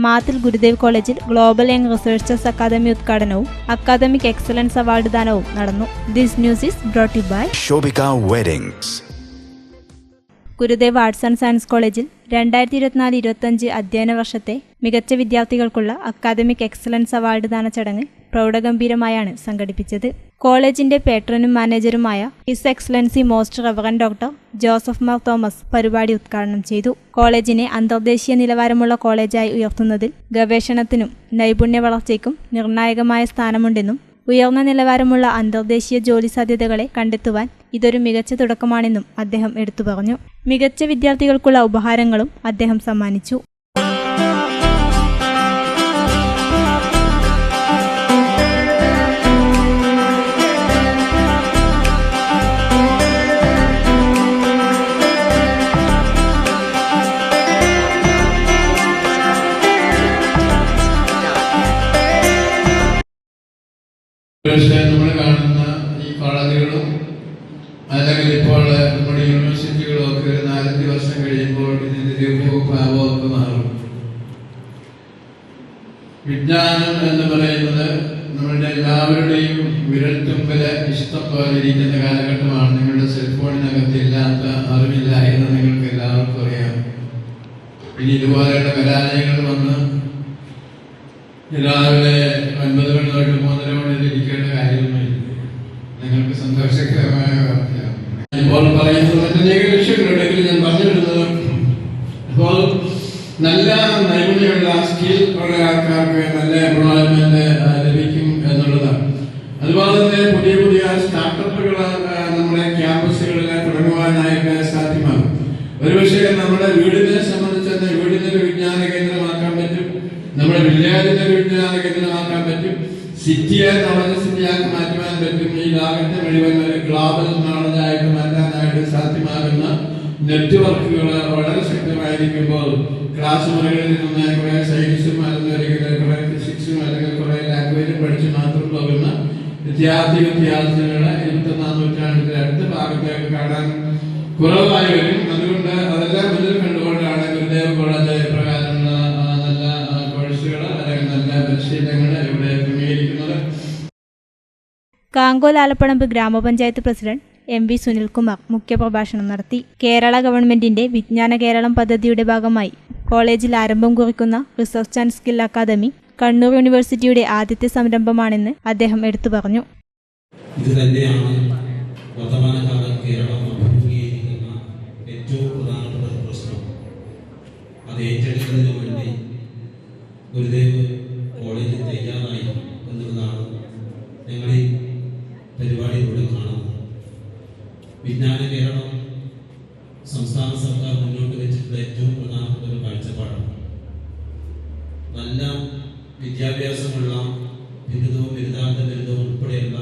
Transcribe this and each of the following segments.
മാത്തിൽ ഗുരുദേവ് കോളേജിൽ global young researchers academy ഉദ്ഘാടനവും academic excellence award ദാനവും നടന്നു this news is brought by Weddings. Gurudev arts and science കോളേജിൽ രണ്ടായിരത്തി ഇരുപത്തിനാല് ഇരുപത്തഞ്ച് അധ്യയന വർഷത്തെ മികച്ച വിദ്യാർത്ഥികൾക്കുള്ള അക്കാദമിക് എക്സലൻസ് അവാർഡ് ദാന ചടങ്ങ് പ്രൗഢഗംഭീരമായാണ് സംഘടിപ്പിച്ചത് കോളേജിന്റെ പേട്രനും മാനേജറുമായ his excellency most reverend doctor Joseph Mar Thomas പരിപാടി ഉദ്ഘാടനം ചെയ്തു. കോളേജിനെ അന്തർദേശീയ നിലവാരമുള്ള കോളേജായി ഉയർത്തുന്നതിൽ ഗവേഷണത്തിനും നൈപുണ്യ വളർച്ചയ്ക്കും നിർണായകമായ സ്ഥാനമുണ്ടെന്നും ഉയർന്ന നിലവാരമുള്ള അന്തർദേശീയ ജോലി സാധ്യതകളെ കണ്ടെത്തുവാൻ ഇതൊരു മികച്ച തുടക്കമാണെന്നും അദ്ദേഹം എടുത്തു പറഞ്ഞു. മികച്ച വിദ്യാർത്ഥികൾക്കുള്ള ഉപഹാരങ്ങളും അദ്ദേഹം സമ്മാനിച്ചു. പക്ഷേ നമ്മൾ കാണുന്ന ഈ കോളേജുകളും അല്ലെങ്കിൽ ഇപ്പോൾ നമ്മുടെ യൂണിവേഴ്സിറ്റികളും ഒക്കെ ഒരു നാലഞ്ച് വർഷം കഴിയുമ്പോൾ ഇതിന്റെ രൂപവും ഭാവവും മാറും. വിജ്ഞാനം എന്ന് പറയുന്നത് നമ്മളുടെ എല്ലാവരുടെയും വിരൽത്തുമ്പിൽ ഇഷ്ടം പോലെ കാലഘട്ടമാണ്. നിങ്ങളുടെ സെൽഫോണിനകത്ത് ഇല്ലാത്ത അറിവില്ല എന്ന് നിങ്ങൾക്ക് എല്ലാവർക്കും അറിയാം. ഇനി ഇതുപോലെയുള്ള കലാലയങ്ങൾ വന്ന് രാവിലെ ഒൻപത് മണി തൊട്ട് മൂന്നര മണി ഇരിക്കേണ്ട കാര്യമൊന്നുമില്ല നിങ്ങൾക്ക് സന്തോഷകരമായ വാർത്തയാണ്. ഇപ്പോൾ പറയുന്നത് മറ്റനേക ലക്ഷ്യങ്ങളുണ്ടെങ്കിൽ ഞാൻ പറഞ്ഞിരുന്നത് അപ്പോൾ നല്ല നൈപുണ്യമുള്ള സ്കിൽ ഉള്ള ആൾക്കാർക്ക് നല്ല എംപ്ലോയ്മെന്റ് ലഭിക്കും എന്നുള്ളതാണ്. അതുപോലെ തന്നെ പുതിയ പുതിയ സ്റ്റാർട്ടപ്പുകൾ നമ്മുടെ ക്യാമ്പസുകളിൽ തുടങ്ങുവാനായിട്ട് സാധ്യമാകും ഒരുപക്ഷെ നമ്മുടെ വീടിനെ സംബന്ധിച്ച് വീടിനെ ഒരു വിജ്ഞാന കേന്ദ്രമാക്കാൻ പറ്റും നമ്മുടെ വില്ലേജിനെ വീട്ടിലാണെങ്കിൽ മാറ്റാൻ പറ്റും? സിറ്റിയെ നോളജ് സിറ്റിയാക്കി മാറ്റുവാൻ പറ്റും. ഈ ലോകത്തെ മുഴുവൻ ഒരു ഗ്ലോബൽ നോളജായിട്ട് മാറ്റാനായിട്ട് സാധ്യമാകുന്ന നെറ്റ്വർക്കുകൾ വളരെ ശക്തമായിരിക്കുമ്പോൾ ക്ലാസ് മുറികളിൽ നിന്ന് കുറെ സയൻസും അല്ലെങ്കിൽ കുറെ ഫിസിക്സും അല്ലെങ്കിൽ കുറെ ലാംഗ്വേജും പഠിച്ച് മാത്രം പോകുന്ന വിദ്യാർത്ഥി വിദ്യാർത്ഥികളെ ഇരുപത്തൊന്നാം നൂറ്റാണ്ടിന്റെ അടുത്ത ഭാഗത്തേക്ക് കാണാൻ കുറവായി വരും കാങ്കോൽ ആലപ്പടമ്പ് ഗ്രാമപഞ്ചായത്ത് പ്രസിഡന്റ് എം വി സുനിൽകുമാർ മുഖ്യപ്രഭാഷണം നടത്തി. കേരള ഗവൺമെന്റിന്റെ വിജ്ഞാന കേരളം പദ്ധതിയുടെ ഭാഗമായി കോളേജിൽ ആരംഭം കുറിക്കുന്ന research and skill academy Kannur യൂണിവേഴ്സിറ്റിയുടെ ആദ്യത്തെ സംരംഭമാണെന്ന് അദ്ദേഹം എടുത്തു പറഞ്ഞു. ഇത് തന്നെയാണ് പ്രശ്നം. വേണ്ടി ഗുരുദേവ് കോളേജിൽ തയ്യാറായി എന്നുള്ളതാണ് ഞങ്ങൾ ഈ പരിപാടിയിലൂടെ കാണുന്നത് വിജ്ഞാന കേരളം സംസ്ഥാന സർക്കാർ മുന്നോട്ട് വെച്ചിട്ടുള്ള ഏറ്റവും പ്രധാനപ്പെട്ട ഒരു കാഴ്ചപ്പാടാണ് നല്ല വിദ്യാഭ്യാസമുള്ള ബിരുദവും ബിരുദാന്ത ബിരുദവും ഉൾപ്പെടെയുള്ള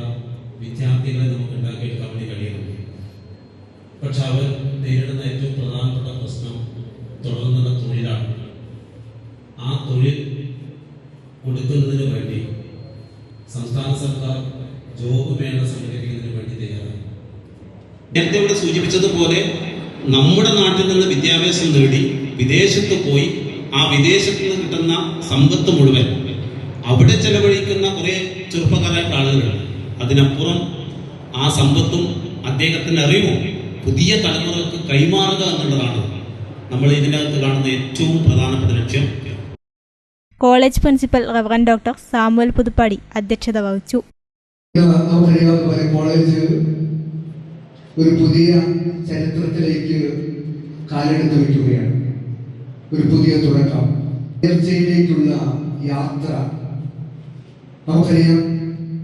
വിദ്യാർത്ഥികളെ നമുക്ക് ഉണ്ടാക്കിയെടുക്കാൻ വേണ്ടി കഴിയണം പക്ഷെ അവർ നേരിടുന്ന ഏറ്റവും പ്രധാനപ്പെട്ട പ്രശ്നം തുടർന്നുള്ള തൊഴിലാണ്. ആ തൊഴിൽ കൊടുക്കുന്നതിന് വേണ്ടി സംസ്ഥാന സർക്കാർ ജോബ് മേള സംഘടിപ്പിക്കുന്നതിന് വേണ്ടി തയ്യാറായി നേരത്തെ ഇവിടെ സൂചിപ്പിച്ചതുപോലെ നമ്മുടെ നാട്ടിൽ നിന്ന് വിദ്യാഭ്യാസം നേടി വിദേശത്ത് പോയി ആ വിദേശത്ത് നിന്ന് കിട്ടുന്ന സമ്പത്ത് മുഴുവൻ അവിടെ ചെലവഴിക്കുന്ന കുറെ ചെറുപ്പക്കാരായിട്ട് ആളുകളുണ്ട് അതിനപ്പുറം ആ സമ്പത്തും അദ്ദേഹത്തിന്റെ അറിവും പുതിയ തലമുറകൾക്ക് കൈമാറുക എന്നുള്ളതാണ് നമ്മൾ ഇതിനകത്ത് കാണുന്ന ഏറ്റവും പ്രധാനപ്പെട്ട ലക്ഷ്യം. College principal reverend doctor Samuel Puthuppadi അധ്യക്ഷത വഹിച്ചു. കോളേജ് ഒരു പുതിയ ചരിത്രത്തിലേക്ക് കാലെടുത്ത് വയ്ക്കുകയാണ്. ഒരു പുതിയ തുടക്കം. ഉയർച്ചയിലേക്കുള്ള യാത്ര നമുക്കറിയാം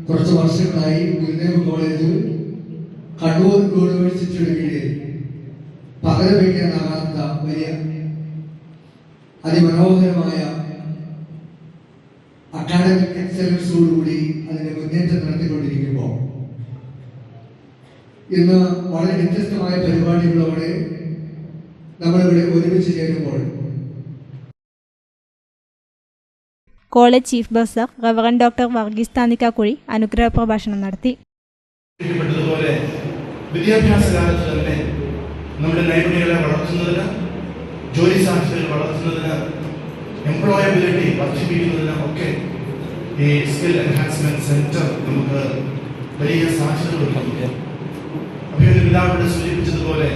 കുറച്ച് വർഷങ്ങളായി ഗുരുദേവ് കോളേജ് കണ്ണൂർ യൂണിവേഴ്സിറ്റിയുടെ കീഴിൽ പകരം വയ്ക്കാനാകാത്ത വലിയ അതിമനോഹരമായ അക്കാഡമിക് എക്സലൻസോടുകൂടി അതിന്റെ മുന്നേറ്റം നടത്തിക്കൊണ്ടിരിക്കുമ്പോൾ ഇന്ന് വളരെ വ്യത്യസ്തമായ പരിപാടികളോടെ നമ്മളിവിടെ ഒരുമിച്ച് ചേരുമ്പോൾ college chief bursar reverend doctor Varghese Thanikkakuzhi അനുഗ്രഹ പ്രഭാഷണം നടത്തി വിദ്യാഭ്യാസ കാലത്ത് തന്നെ നമ്മുടെ നൈപുണ്യങ്ങളെ വളർത്തുന്നതിന് ജോലി സാധ്യതകൾ വളർത്തുന്നതിന് എംപ്ലോയബിലിറ്റി വർദ്ധിപ്പിക്കുന്നതിന് ഒക്കെ ഈ സ്കിൽ എൻഹാൻസ്മെന്റ് സെന്റർ നമുക്ക് വലിയ സാധ്യതകൾ അഭിനന്ദിതാവിടെ സൂചിപ്പിച്ചതുപോലെ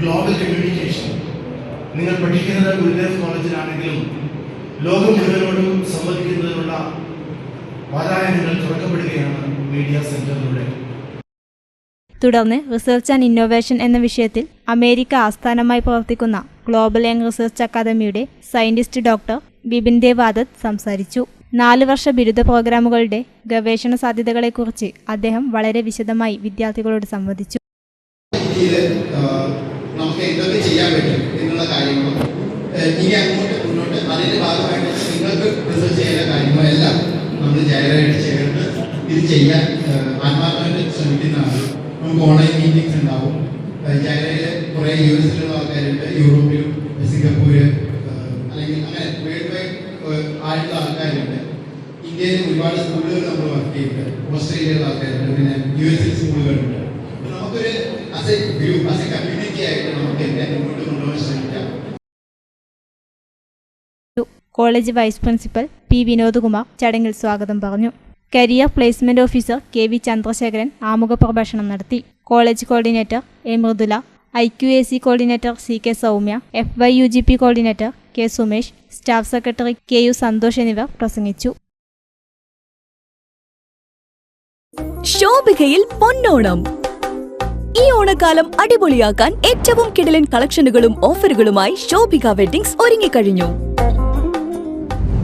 ഗ്ലോബൽ കമ്മ്യൂണിക്കേഷൻ നിങ്ങൾ പഠിക്കുന്നത് ഗുരുദേവ് കോളേജിലാണെങ്കിലും ലോകം മുഴുവനോടും സംവദിക്കുന്നതിനുള്ള വാതായനങ്ങൾ തുറക്കപ്പെടുകയാണ് മീഡിയ സെന്ററിലൂടെ. തുടർന്ന് റിസർച്ച് ആൻഡ് ഇന്നോവേഷൻ എന്ന വിഷയത്തിൽ അമേരിക്ക ആസ്ഥാനമായി പ്രവർത്തിക്കുന്ന ഗ്ലോബൽ യങ് റിസർച്ച് അക്കാദമിയുടെ സയന്റിസ്റ്റ് ഡോക്ടർ ബിപിൻ ദേവ് ആദത്ത് സംസാരിച്ചു. നാല് വർഷ ബിരുദ പ്രോഗ്രാമുകളുടെ ഗവേഷണ സാധ്യതകളെക്കുറിച്ച് അദ്ദേഹം വളരെ വിശദമായി വിദ്യാർത്ഥികളോട് സംവദിച്ചു. നമുക്ക് എന്തൊക്കെ ചെയ്യാൻ പറ്റും എന്നുള്ള കാര്യങ്ങളും ഏഹ് ഇനി അങ്ങോട്ട് മുന്നോട്ട് അതിന്റെ റിസർച്ച് ചെയ്യുന്ന കാര്യങ്ങളെല്ലാം നമ്മൾ ജയറായിട്ട് ചെയ്യേണ്ടത് ഇത് ചെയ്യാൻ ആത്മാർത്ഥമായിട്ട് ശ്രമിക്കുന്നതാണ്. നമുക്ക് ഓൺലൈൻ മീറ്റിംഗ്സ് ഉണ്ടാവും. ജയറയിൽ കുറേ യു എസിലുള്ള ആൾക്കാരുണ്ട്. യൂറോപ്പിലും സിംഗപ്പൂര് അല്ലെങ്കിൽ അങ്ങനെ വേൾഡ് വൈഡ് ആയിട്ടുള്ള ആൾക്കാരുണ്ട്. ഇന്ത്യയിൽ ഒരുപാട് സ്കൂളുകൾ നമ്മൾ വർക്ക് ചെയ്യുന്നുണ്ട്. ഓസ്ട്രേലിയയിലുള്ള ആൾക്കാരുണ്ട്. പിന്നെ യു എസിൽ സ്കൂളുകളുണ്ട് നമുക്കൊരു us group as a community ആയിട്ട് നമുക്ക് എന്നെ മുന്നോട്ട് കൊണ്ടുപോകാൻ college vice principal P Vinodkumar ചടങ്ങിൽ സ്വാഗതം പറഞ്ഞു. Career placement officer K V Chandrasekharan ആമുഖ പ്രഭാഷണം നടത്തി. College coordinator A Mridula I Q A C coordinator C K Soumya F Y U G P coordinator K Sumesh staff secretary K U Santhosh എന്നിവർ പ്രസംഗിച്ചു. ശോഭികയിൽ പൊന്നോണം. ഈ ഓണക്കാലം അടിപൊളിയാക്കാൻ ഏറ്റവും കിടലൻ കളക്ഷനുകളും ഓഫറുകളുമായി Shobhika weddings ഒരുങ്ങിക്കഴിഞ്ഞു.